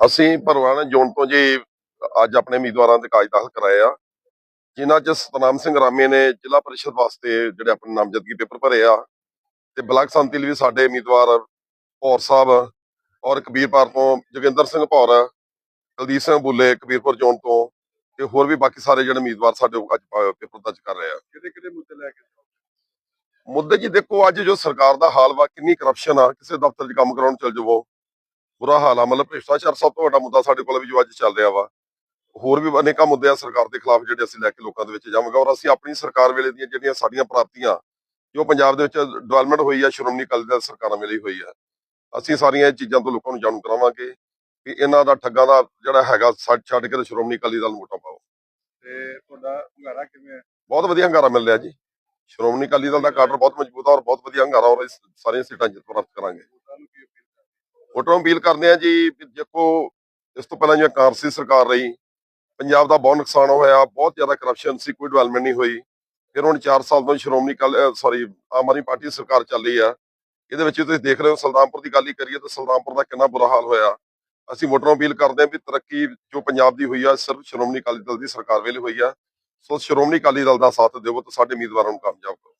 ਅਸੀਂ ਭਰਵਾਣਾ ਜ਼ੋਨ ਤੋਂ ਜੀ ਅੱਜ ਆਪਣੇ ਉਮੀਦਵਾਰਾਂ ਦੇ ਦਾਖਲ ਕਰਾਏ ਆ। ਜਿਨ੍ਹਾਂ ਚ ਸਤਨਾਮ ਸਿੰਘ ਰਾਮੇ ਨੇ ਜ਼ਿਲ੍ਹਾ ਪਰਿਸ਼ਦ ਵਾਸਤੇ ਜਿਹੜੇ ਆਪਣੇ ਨਾਮਜ਼ਦਗੀ ਪੇਪਰ ਭਰੇ ਆ ਤੇ ਬਲਾਕ ਸੰਮਤੀ ਲਈ ਵੀ ਸਾਡੇ ਉਮੀਦਵਾਰ ਭੌਰ ਸਾਹਿਬ ਔਰ ਕਬੀਰਪੁਰ ਤੋਂ ਜੋਗਿੰਦਰ ਸਿੰਘ ਭੌਰ ਕੁਲਦੀਪ ਸਿੰਘ ਬੁੱਲੇ ਕਬੀਰਪੁਰ ਜ਼ੋਨ ਤੋਂ ਤੇ ਹੋਰ ਵੀ ਬਾਕੀ ਸਾਰੇ ਜਿਹੜੇ ਉਮੀਦਵਾਰ ਸਾਡੇ ਅੱਜ ਪੇਪਰ ਦਰਜ ਕਰ ਰਹੇ ਆ। ਕਿਹੜੇ ਕਿਹੜੇ ਮੁੱਦੇ ਲੈ ਕੇ ਮੁੱਦੇ ਜੀ ਦੇਖੋ ਅੱਜ ਜੋ ਸਰਕਾਰ ਦਾ ਹਾਲ ਵਾ ਕਿੰਨੀ ਕਰਪਸ਼ਨ ਆ ਕਿਸੇ ਦਫ਼ਤਰ 'ਚ ਕੰਮ ਕਰਾਉਣ ਚਲ ਜਾਵੋ। ਬੁਰਾ ਹਾਲ ਆ ਮਤਲਬ ਭ੍ਰਿਸ਼ਟਾਚਾਰ ਸਭ ਤੋਂ ਵੱਡਾ ਮੁੱਦਾ ਸਾਡੇ ਕੋਲ ਵੀ ਜੋ ਅੱਜ ਚੱਲ ਰਿਹਾ ਵਾ। ਹੋਰ ਵੀ ਅਨੇਕਾਂ ਮੁੱਦੇ ਆ ਸਰਕਾਰ ਦੇ ਖਿਲਾਫ ਜਿਹੜੇ ਅਸੀਂ ਲੈ ਕੇ ਲੋਕਾਂ ਦੇ ਵਿੱਚ ਜਾਵਾਂਗੇ ਔਰ ਅਸੀਂ ਆਪਣੀ ਸਰਕਾਰ ਵੇਲੇ ਦੀਆਂ ਜਿਹੜੀਆਂ ਸਾਡੀਆਂ ਪ੍ਰਾਪਤੀਆਂ ਜੋ ਪੰਜਾਬ ਦੇ ਵਿੱਚ ਡਿਵੈਲਪਮੈਂਟ ਹੋਈ ਆ ਸ਼੍ਰੋਮਣੀ ਅਕਾਲੀ ਦਲ ਸਰਕਾਰਾਂ ਵੇਲੇ ਹੋਈ ਆ ਅਸੀਂ ਸਾਰੀਆਂ ਇਹ ਚੀਜ਼ਾਂ ਤੋਂ ਲੋਕਾਂ ਨੂੰ ਜਾਣੂ ਕਰਾਵਾਂਗੇ ਕਿ ਇਹਨਾਂ ਦਾ ਠੱਗਾਂ ਦਾ ਜਿਹੜਾ ਹੈਗਾ ਛੱਡ ਛੱਡ ਕੇ ਤੇ ਸ਼੍ਰੋਮਣੀ ਅਕਾਲੀ ਦਲ ਨੂੰ ਵੋਟਾਂ ਪਾਓ। ਤੇ ਤੁਹਾਡਾ ਹੁੰਗਾਰਾ ਕਿਵੇਂ ਹੈ? ਬਹੁਤ ਵਧੀਆ ਹੰਗਾਰਾ ਮਿਲ ਰਿਹਾ ਜੀ। ਸ਼੍ਰੋਮਣੀ ਅਕਾਲੀ ਦਲ ਦਾ ਕਾਡਰ ਬਹੁਤ ਮਜ਼ਬੂਤ ਆ ਔਰ ਬਹੁਤ ਵਧੀਆ ਹੰਗਾਰਾ ਔਰ ਸਾਰੀਆਂ ਸੀਟਾਂ ਜਿੱਤ ਪ੍ਰਾਪਤ ਕਰਾਂਗੇ ਵੋਟਾਂ ਨੂੰ ਕੀ ਅਪੀਲ ਕਰਦੇ ਵੋਟਰਾਂ ਨੂੰ ਅਪੀਲ ਕਰਦੇ ਆ ਜੀ ਦੇਖੋ, ਇਸ ਤੋਂ ਪਹਿਲਾਂ ਜਿਵੇਂ ਕਾਂਗਰਸੀ ਸਰਕਾਰ ਰਹੀ, ਪੰਜਾਬ ਦਾ ਬਹੁਤ ਨੁਕਸਾਨ ਹੋਇਆ, ਬਹੁਤ ਜ਼ਿਆਦਾ ਕਰਪਸ਼ਨ ਸੀ, ਕੋਈ ਡਿਵੈਲਪਮੈਂਟ ਨਹੀਂ ਹੋਈ। ਫਿਰ ਹੁਣ 4 ਸਾਲ ਤੋਂ ਸ਼੍ਰੋਮਣੀ ਅਕਾਲੀ ਸੌਰੀ ਆਮ ਆਦਮੀ ਪਾਰਟੀ ਦੀ ਸਰਕਾਰ ਚੱਲ ਰਹੀ ਆ। ਇਹਦੇ ਵਿੱਚ ਤੁਸੀਂ ਦੇਖ ਰਹੇ ਹੋ, ਸੁਲਤਾਨਪੁਰ ਦੀ ਗੱਲ ਹੀ ਕਰੀਏ ਤਾਂ ਸੁਲਤਾਨਪੁਰ ਦਾ ਕਿੰਨਾ ਬੁਰਾ ਹਾਲ ਹੋਇਆ। ਅਸੀਂ ਵੋਟਰਾਂ ਨੂੰ ਅਪੀਲ ਕਰਦੇ ਹਾਂ ਵੀ ਤਰੱਕੀ ਜੋ ਪੰਜਾਬ ਦੀ ਹੋਈ ਆ, ਸਿਰਫ ਸ਼੍ਰੋਮਣੀ ਅਕਾਲੀ ਦਲ ਦੀ ਸਰਕਾਰ ਵੇਲੇ ਹੋਈ ਆ। ਸੋ ਸ਼੍ਰੋਮਣੀ ਅਕਾਲੀ ਦਲ ਦਾ ਸਾਥ ਦਿਓ ਤੇ ਸਾਡੇ ਉਮੀਦਵਾਰਾਂ ਨੂੰ ਕਾਮਯਾਬ ਕਰੋ।